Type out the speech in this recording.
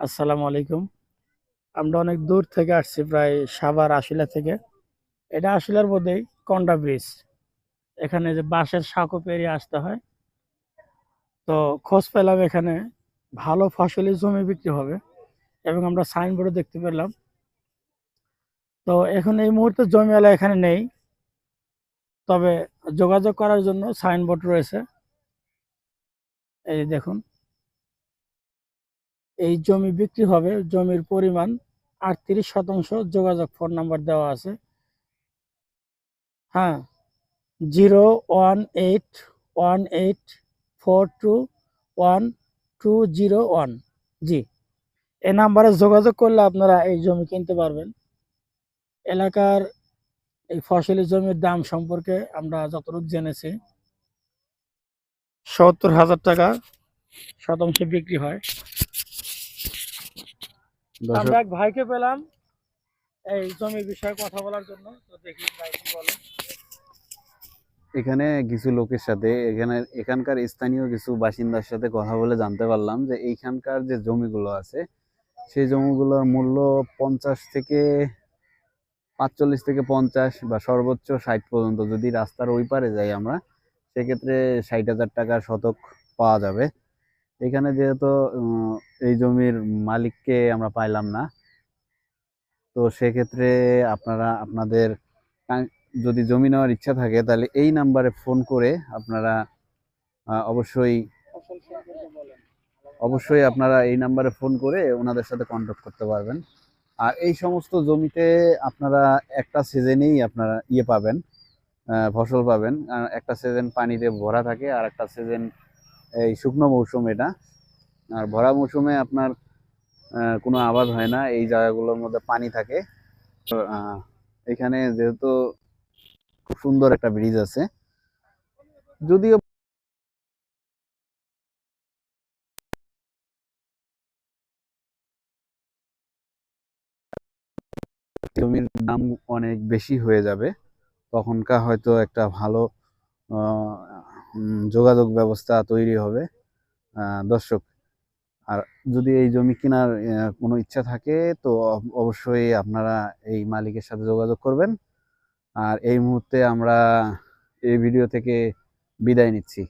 আসসালামু আলাইকুম। আমরা অনেক দূর থেকে আসছি, প্রায় সাভার আশিলা থেকে। এটা আশিলার মধ্যেই কন্ডা ব্রিজ। এখানে যে বাঁশের সাঁকো পেরিয়ে আসতে হয়। তো খোঁজ পেলাম এখানে ভালো ফসলি জমি বিক্রি হবে এবং আমরা সাইনবোর্ডও দেখতে পেলাম। তো এখন এই মুহূর্তে জমিওয়ালা এখানে নেই। তবে যোগাযোগ করার জন্য সাইনবোর্ড রয়েছে। এই দেখুন। এই জমি বিক্রি হবে, জমির পরিমাণ আটত্রিশ শতাংশ যোগাযোগ ফোন নাম্বার দেওয়া আছে। হ্যাঁ zero one eight one eight four two one two zero one. জি, এই নাম্বারে যোগাযোগ করলে আপনারা এই জমি কিনতে পারবেন। এলাকার এই ফসলি জমির দাম সম্পর্কে আমরা যতটুকু জেনেছি, সত্তর হাজার টাকা শতাংশে বিক্রি হয়। আমরা এক ভাইকে পেলাম এই জমি বিষয়ে কথা বলার জন্য। তো দেখি ভাই কি বলে। এখানে কিছু লোকের সাথে এখানে এখানকার স্থানীয় কিছু বাসিন্দার সাথে কথা বলে জানতে পারলাম যে এইখানকার যে জমিগুলো আছে সেই জমিগুলোর মূল্য পঞ্চাশ থেকে পাঁচচল্লিশ থেকে পঞ্চাশ বা সর্বোচ্চ ষাট পর্যন্ত যদি রাস্তার ওই পারে যাই আমরা সেক্ষেত্রে ষাট হাজার টাকা শতক পাওয়া যাবে। এখানে যেহেতু এই জমির মালিককে আমরা পাইলাম না, তো সেক্ষেত্রে আপনারা, আপনাদের যদি জমি নেওয়ার ইচ্ছা থাকে, তাহলে এই নাম্বারে ফোন করে আপনারা অবশ্যই অবশ্যই আপনারা এই নাম্বারে ফোন করে ওনাদের সাথে কন্ট্যাক্ট করতে পারবেন। আর এই সমস্ত জমিতে আপনারা একটা সিজনেই আপনারা ইয়ে পাবেন ফসল পাবেন। একটা সিজন পানিতে ভরা থাকে, আর একটা সিজন এই শুকনো মৌসুম এটা। আর ভরা মৌসুমে আপনার কোনো আবাদ হয় না, এই জায়গাগুলোর মধ্যে পানি থাকে। এখানে যেহেতু খুব সুন্দর একটা ব্রিজ আছে। যদিও জমির দাম অনেক বেশি হয়ে যাবে। তখনকার হয়তো একটা ভালো যোগাযোগ ব্যবস্থা তৈরি হবে। দর্শক, আর যদি এই জমি কেনার কোনো ইচ্ছা থাকে, তো অব- অবশ্যই আপনারা এই মালিকের সাথে যোগাযোগ করবেন। আর এই মুহূর্তে আমরা এই ভিডিও থেকে বিদায় নিচ্ছি।